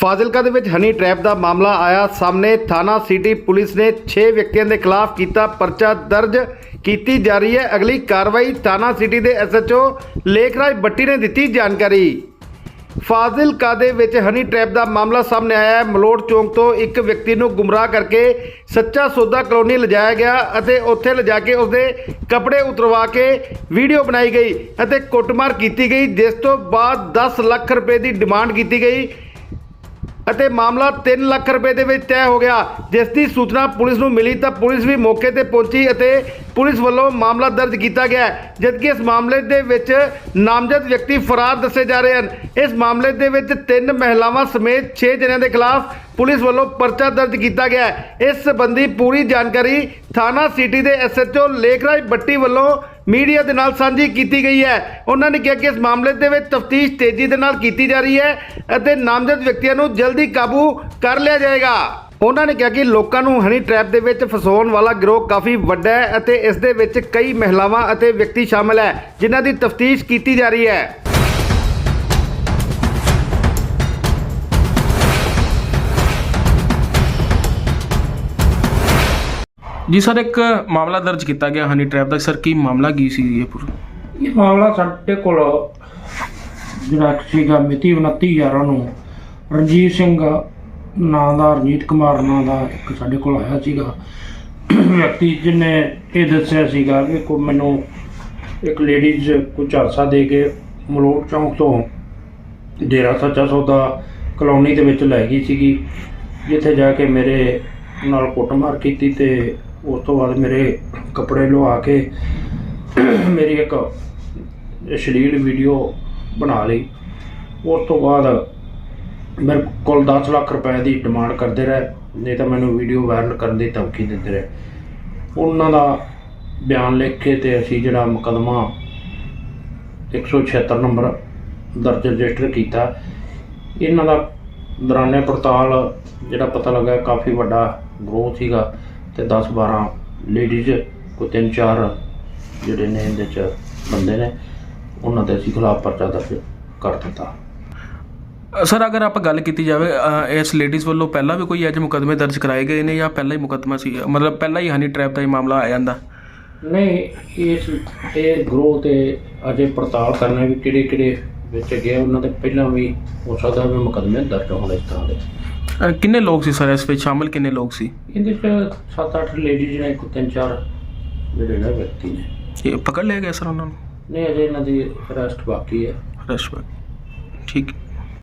ਫਾਜ਼ਿਲਕਾ ਦੇ ਵਿੱਚ honey trap ਦਾ ਮਾਮਲਾ ਆਇਆ। ਸਾਹਮਣੇ ਥਾਣਾ ਸਿਟੀ ਪੁਲਿਸ ਨੇ 6 ਵਿਅਕਤੀਆਂ ਦੇ ਖਿਲਾਫ ਕੀਤਾ ਪਰਚਾ ਦਰਜ ਕੀਤੀ ਜਾ ਰਹੀ ਹੈ। ਅਗਲੀ ਕਾਰਵਾਈ ਥਾਣਾ ਸਿਟੀ ਦੇ ਐਸਐਚਓ ਲੇਖਰਾਜ ਬੱਟੀ ਨੇ ਦਿੱਤੀ ਜਾਣਕਾਰੀ। ਫਾਜ਼ਿਲਕਾ ਦੇ ਵਿੱਚ ਹਨੀ ਟ੍ਰੈਪ ਦਾ ਮਾਮਲਾ ਸਾਹਮਣੇ ਆਇਆ ਹੈ। ਮਲੋੜ ਚੌਂਕ ਤੋਂ ਇੱਕ ਵਿਅਕਤੀ ਨੂੰ ਗੁੰਮਰਾਹ ਕਰਕੇ ਸੱਚਾ ਸੌਦਾ ਕਲੋਨੀ ਲਿਜਾਇਆ ਗਿਆ ਅਤੇ ਉੱਥੇ ਲਿਜਾ ਕੇ ਉਸਦੇ ਕੱਪੜੇ ਉਤਰਵਾ ਕੇ ਵੀਡੀਓ ਬਣਾਈ ਗਈ ਅਤੇ ਕੁੱਟਮਾਰ ਕੀਤੀ ਗਈ। ਜਿਸ ਤੋਂ ਬਾਅਦ 10 ਲੱਖ ਰੁਪਏ ਦੀ ਡਿਮਾਂਡ ਕੀਤੀ ਗਈ। ਅਤੇ ਮਾਮਲਾ 3 ਲੱਖ ਰੁਪਏ ਦੇ ਵਿੱਚ ਤੈਅ ਹੋ ਗਿਆ। ਜਿਸ ਦੀ ਸੂਚਨਾ ਪੁਲਿਸ ਨੂੰ ਮਿਲੀ ਤਾਂ ਪੁਲਿਸ ਵੀ ਮੌਕੇ ਤੇ ਪਹੁੰਚੀ ਅਤੇ ਪੁਲਿਸ ਵੱਲੋਂ ਮਾਮਲਾ ਦਰਜ ਕੀਤਾ ਗਿਆ ਜਦਕਿ ਇਸ ਮਾਮਲੇ ਦੇ ਵਿੱਚ ਨਾਮਜ਼ਦ ਵਿਅਕਤੀ ਫਰਾਰ ਦੱਸੇ ਜਾ ਰਹੇ ਹਨ। ਇਸ ਮਾਮਲੇ ਦੇ ਵਿੱਚ ਤਿੰਨ ਮਹਿਲਾਵਾਂ ਸਮੇਤ 6 ਜਣਿਆਂ ਦੇ ਖਿਲਾਫ ਪੁਲਿਸ ਵੱਲੋਂ ਪਰਚਾ ਦਰਜ ਕੀਤਾ ਗਿਆ ਇਸ ਸੰਬੰਧੀ ਪੂਰੀ ਜਾਣਕਾਰੀ ਥਾਣਾ ਸਿਟੀ ਦੇ ਐਸਐਚਓ ਲੇਖਰਾਜ ਬੱਟੀ ਵੱਲੋਂ ਮੀਡੀਆ ਦੇ ਨਾਲ ਸਾਂਝੀ ਕੀਤੀ ਗਈ ਹੈ। ਉਹਨਾਂ ਨੇ ਕਿਹਾ ਕਿ ਇਸ ਮਾਮਲੇ ਦੇ ਵਿੱਚ ਤਫਤੀਸ਼ ਤੇਜ਼ੀ ਦੇ ਨਾਲ ਕੀਤੀ ਜਾ ਰਹੀ ਹੈ ਅਤੇ ਨਾਮਜ਼ਦ ਵਿਅਕਤੀਆਂ ਨੂੰ ਜਲਦੀ ਕਾਬੂ ਕਰ ਲਿਆ ਜਾਏਗਾ। ਉਹਨਾਂ ਨੇ ਕਿਹਾ ਕਿ ਲੋਕਾਂ ਨੂੰ ਹਨੀ ਟ੍ਰੈਪ ਦੇ ਵਿੱਚ ਫਸਾਉਣ ਵਾਲਾ ਗਿਰੋਹ ਕਾਫੀ ਵੱਡਾ ਹੈ ਅਤੇ ਇਸ ਦੇ ਵਿੱਚ ਕਈ ਮਹਿਲਾਵਾਂ ਅਤੇ ਵਿਅਕਤੀ ਸ਼ਾਮਲ ਹੈ, ਜਿਨ੍ਹਾਂ ਦੀ ਤਫਤੀਸ਼ ਕੀਤੀ ਜਾ ਰਹੀ ਹੈ। ਜੀ ਸਰ, ਇੱਕ ਮਾਮਲਾ ਦਰਜ ਕੀਤਾ ਗਿਆ ਹਨੀ ਟ੍ਰੈਪ ਦਾ। ਸਰ, ਕੀ ਮਾਮਲਾ ਕੀ ਸੀ ਇਹ ਪੂਰਾ? ਇਹ ਮਾਮਲਾ ਸਾਡੇ ਕੋਲ ਜਿਹੜਾ ਇੱਕ ਸੀਗਾ ਮਿਤੀ 29 11 ਨੂੰ। ਰਣਜੀਤ ਸਿੰਘ ਨਾਂ ਦਾ, ਰਣਜੀਤ ਕੁਮਾਰ ਨਾਂ ਦਾ ਇੱਕ ਸਾਡੇ ਕੋਲ ਆਇਆ ਸੀਗਾ। ਵਿਅਕਤੀ ਜਿਹਨੇ ਇਹ ਦੱਸਿਆ ਸੀਗਾ ਕਿ ਕੋ ਮੈਨੂੰ ਇੱਕ ਲੇਡੀਜ਼ ਕੋਈ ਝਾਂਸਾ ਦੇ ਕੇ ਮਲੋਟ ਚੌਂਕ ਤੋਂ ਡੇਰਾ ਸੱਚਾ ਸੌਦਾ ਕਲੋਨੀ ਦੇ ਵਿੱਚ ਲੈ ਗਈ ਸੀਗੀ, ਜਿੱਥੇ ਜਾ ਕੇ ਮੇਰੇ ਨਾਲ ਕੁੱਟਮਾਰ ਕੀਤੀ ਤੇ ਉਸ ਤੋਂ ਬਾਅਦ ਮੇਰੇ ਕੱਪੜੇ ਲੁਆ ਕੇ ਮੇਰੀ ਇੱਕ ਸ਼ਲੀਲ ਵੀਡੀਓ ਬਣਾ ਲਈ। ਉਸ ਤੋਂ ਬਾਅਦ ਮੇਰੇ ਕੋਲ 10 ਲੱਖ ਰੁਪਏ ਦੀ ਡਿਮਾਂਡ ਕਰਦੇ ਰਹੇ, ਨਹੀਂ ਤਾਂ ਮੈਨੂੰ ਵੀਡੀਓ ਵਾਇਰਲ ਕਰਨ ਦੀ ਧਮਕੀ ਦਿੰਦੇ ਰਹੇ। ਉਹਨਾਂ ਦਾ ਬਿਆਨ ਲਿਖ ਕੇ ਤੇ ਅਸੀਂ ਜਿਹੜਾ ਮੁਕਦਮਾ 176 ਨੰਬਰ ਦਰਜ ਰਜਿਸਟਰ ਕੀਤਾ। ਇਹਨਾਂ ਦਾ ਦੌਰਾਨੇ ਪੜਤਾਲ ਜਿਹੜਾ ਪਤਾ ਲੱਗਾ ਕਾਫੀ ਵੱਡਾ ਗਰੋਥ ਸੀਗਾ। ਤੇ 10 12 ਲੇਡੀਜ਼ ਕੋਈ ਤਿੰਨ ਚਾਰ ਜਿਹੜੇ ਨੇ ਇਹਦੇ ਚ ਬੰਦੇ ਨੇ ਉਹਨਾਂ ਦੇ ਅਸੀਂ ਖਿਲਾਫ ਪਰਚਾ ਦਰਜ ਕਰ ਦਿੱਤਾ। ਸਰ ਅਗਰ ਆਪਾਂ ਗੱਲ ਕੀਤੀ ਜਾਵੇ ਇਸ ਲੇਡੀਜ਼ ਵੱਲੋਂ ਪਹਿਲਾਂ ਵੀ ਕੋਈ ਅੱਜ ਮੁਕਦਮੇ ਦਰਜ ਕਰਾਏ ਗਏ ਨੇ ਜਾਂ ਪਹਿਲਾਂ ਹੀ ਮੁਕਦਮਾ ਸੀ ਮਤਲਬ ਪਹਿਲਾਂ ਹੀ ਹਨੀ ਟ੍ਰੈਪ ਦਾ ਇਹ ਮਾਮਲਾ ਆ ਜਾਂਦਾ ਨਹੀਂ ਇਸ ਇਹ ਗਰੋਹ ਤੇ ਅਜੇ ਪੜਤਾਲ ਕਰਨਾ ਵੀ ਕਿਹੜੇ ਕਿਹੜੇ ਵਿੱਚ ਗਏ ਉਹਨਾਂ ਦੇ ਪਹਿਲਾਂ ਵੀ ਹੋ ਸਕਦਾ ਵੀ ਮੁਕਦਮੇ ਦਰਜ ਹੋਣ ਇਸ ਤਰ੍ਹਾਂ ਦੇ। ਅ, ਕਿੰਨੇ ਲੋਕ ਸੀ ਸਰ ਇਸ ਵਿੱਚ? ਸ਼ਾਮਲ ਕਿੰਨੇ ਲੋਕ ਸੀ? ਇਹਦੇ ਚ 7-8 ਲੇਡੀਜ਼ ਨੇ ਕੋਈ ਤਿੰਨ ਚਾਰ ਜਿਹੜੇ ਨੇ ਵਿਅਕਤੀ ਨੇ। ਇਹ ਪਕੜ ਲਿਆ ਗਿਆ ਸਰ ਉਹਨਾਂ ਨੂੰ? ਨਹੀਂ ਅਜੇ ਇਹਨਾਂ ਦੀ ਅਰੈਸਟ ਬਾਕੀ ਹੈ। ਰਸ਼ਵਤ ਠੀਕ।